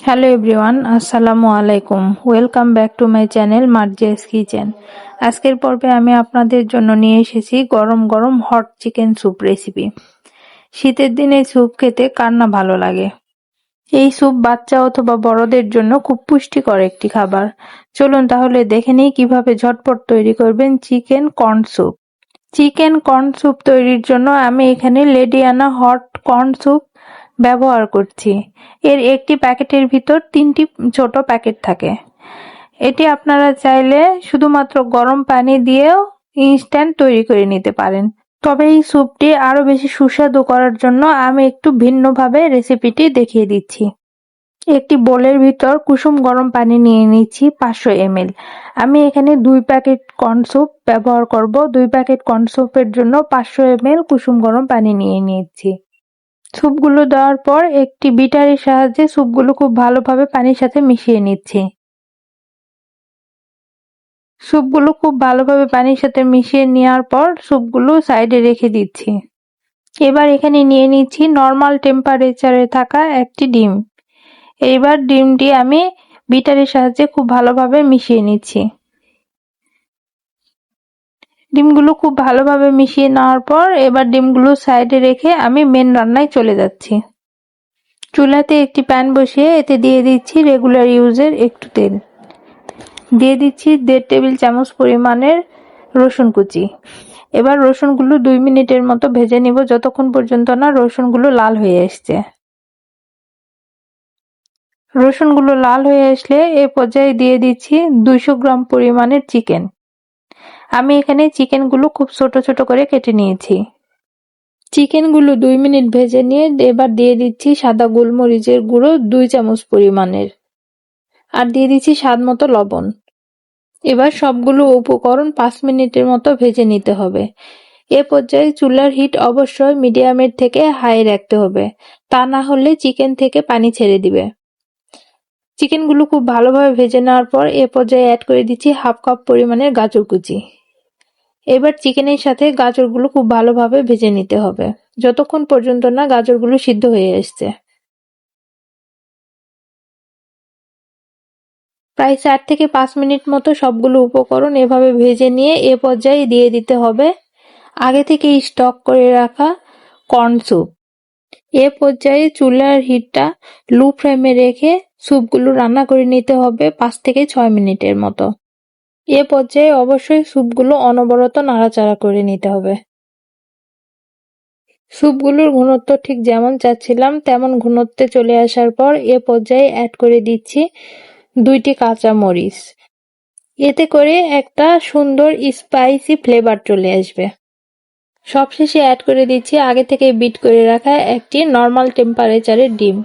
Hello everyone আসসালামু আলাইকুম welcome back to my channel Marzia's kitchen আজকের পর্বে আমি আপনাদের জন্য নিয়ে এসেছি গরম গরম হট চিকেন স্যুপ রেসিপি শীতের দিনে স্যুপ খেতে কার না ভালো লাগে? এই স্যুপ বাচ্চা অথবা বড়দের জন্য খুব পুষ্টিকর একটি খাবার। চলুন তাহলে দেখে নিই কীভাবে ঝটপট তৈরি করবেন chicken corn soup chicken corn soup তৈরির জন্য আমি এখানে লেডিয়ানা হট কর্ন স্যুপ ব্যবহার করছি। এর একটি প্যাকেটের ভিতর তিনটি ছোট প্যাকেট থাকে। এটি আপনারা চাইলে শুধুমাত্র গরম পানি দিয়েও ইনস্ট্যান্ট তৈরি করে নিতে পারেন। তবে এই স্যুপটি আরও বেশি সুস্বাদু করার জন্য আমি একটু ভিন্নভাবে রেসিপিটি দেখিয়ে দিচ্ছি। একটি বোলের ভিতর কুসুম গরম পানি নিয়ে নিচ্ছি পাঁচশো এমএল। আমি এখানে দুই প্যাকেট কর্ন স্যুপ ব্যবহার করব। দুই প্যাকেট কর্ন স্যুপের জন্য পাঁচশো এমএল কুসুম গরম পানি নিয়ে নিচ্ছি। স্যুপগুলো দেওয়ার পর একটি বিটারের সাহায্যে স্যুপগুলো খুব ভালোভাবে পানির সাথে মিশিয়ে নিচ্ছি। স্যুপগুলো খুব ভালোভাবে পানির সাথে মিশিয়ে নেওয়ার পর স্যুপগুলো সাইডে রেখে দিচ্ছি। এবার এখানে নিয়ে নিচ্ছি নর্মাল টেম্পারেচারে থাকা একটি ডিম। এইবার ডিমটি আমি বিটারের সাহায্যে খুব ভালোভাবে মিশিয়ে নিচ্ছি। ডিমগুলো খুব ভালোভাবে মিশিয়ে নেওয়ার পর এবার ডিমগুলো সাইডে রেখে আমি মেন রান্নায় চলে যাচ্ছি। চুলাতে একটি প্যান বসিয়ে এতে দিয়ে দিচ্ছি রেগুলার ইউজের একটু তেল। দিয়ে দিচ্ছি দেড় টেবিল চামচ পরিমাণের রসুন কুচি। এবার রসুনগুলো দুই মিনিটের মতো ভেজে নিব যতক্ষণ পর্যন্ত না রসুনগুলো লাল হয়ে এসছে রসুনগুলো লাল হয়ে আসলে এ পর্যায়ে দিয়ে দিচ্ছি দুইশো গ্রাম পরিমাণের চিকেন। আমি এখানে চিকেনগুলো খুব ছোট ছোট করে কেটে নিয়েছি। চিকেনগুলো দুই মিনিট ভেজে নিয়ে এবার দিয়ে দিচ্ছি সাদা গোলমরিচের গুঁড়ো দুই চামচ পরিমাণের। আর দিয়ে দিচ্ছি স্বাদ মতো লবণ। এবার সবগুলো উপকরণ পাঁচ মিনিটের মতো ভেজে নিতে হবে। এ পর্যায়ে চুলার হিট অবশ্যই মিডিয়ামের থেকে হাই রাখতে হবে। তা না হলে চিকেন থেকে পানি ছেড়ে দিবে। চিকেনগুলো খুব ভালোভাবে ভেজে নেওয়ার পর এ পর্যায়ে অ্যাড করে দিচ্ছি হাফ কাপ পরিমাণের গাজর কুচি। এবার চিকেনের সাথে গাজরগুলো খুব ভালোভাবে ভেজে নিতে হবে। যতক্ষণ পর্যন্ত না গাজরগুলো সিদ্ধ হয়ে এসছে। প্রায় চার থেকে পাঁচ মিনিট মতো সবগুলো উপকরণ এভাবে ভেজে নিয়ে এ পর্যায়ে দিয়ে দিতে হবে। আগে থেকে স্টক করে রাখা কর্ন স্যুপ। এ পর্যায়ে চুলার হিটটা লো ফ্লেমে রেখে স্যুপগুলো রান্না করে নিতে হবে পাঁচ থেকে ছয় মিনিটের মতো। এ পর্যায়ে অবশ্যই স্যুপগুলো অনবরত নাড়াচাড়া করে নিতে হবে। স্যুপগুলোর ঘনত্ব ঠিক যেমন চাচ্ছিলাম, তেমন ঘনত্বে চলে আসার পর এ পর্যায়ে অ্যাড করে দিচ্ছি দুইটি কাঁচা মরিচ। এতে করে একটা সুন্দর স্পাইসি ফ্লেভার চলে আসবে। সবশেষে অ্যাড করে দিচ্ছি আগে থেকে বিট করে রাখা একটি নর্মাল টেম্পারেচারের ডিম।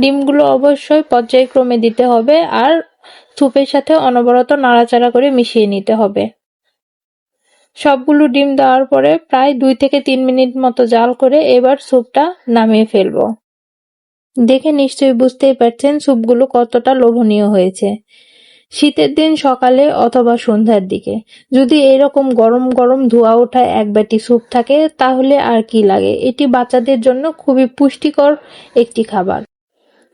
ডিমগুলো অবশ্যই পর্যায়ক্রমে দিতে হবে আর স্যুপের সাথে অনবরত নাড়াচাড়া করে মিশিয়ে নিতে হবে। সবগুলো ডিম দেওয়ার পরে প্রায় দুই থেকে তিন মিনিট মতো জাল করে এবার স্যুপটা নামিয়ে ফেলব। দেখে নিশ্চয়ই বুঝতেই পারছেন স্যুপগুলো কতটা লোভনীয় হয়েছে। শীতের দিন সকালে অথবা সন্ধ্যার দিকে। যদি এরকম গরম গরম ধোয়া ওঠা এক বাটি স্যুপ থাকে, তাহলে আর কি লাগে? এটি বাচ্চাদের জন্য খুবই পুষ্টিকর একটি খাবার।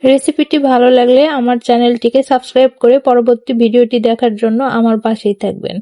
রেসিপিটি ভালো লাগলে আমার চ্যানেলটিকে সাবস্ক্রাইব করে পরবর্তী ভিডিওটি দেখার জন্য আমার পাশেই থাকবেন।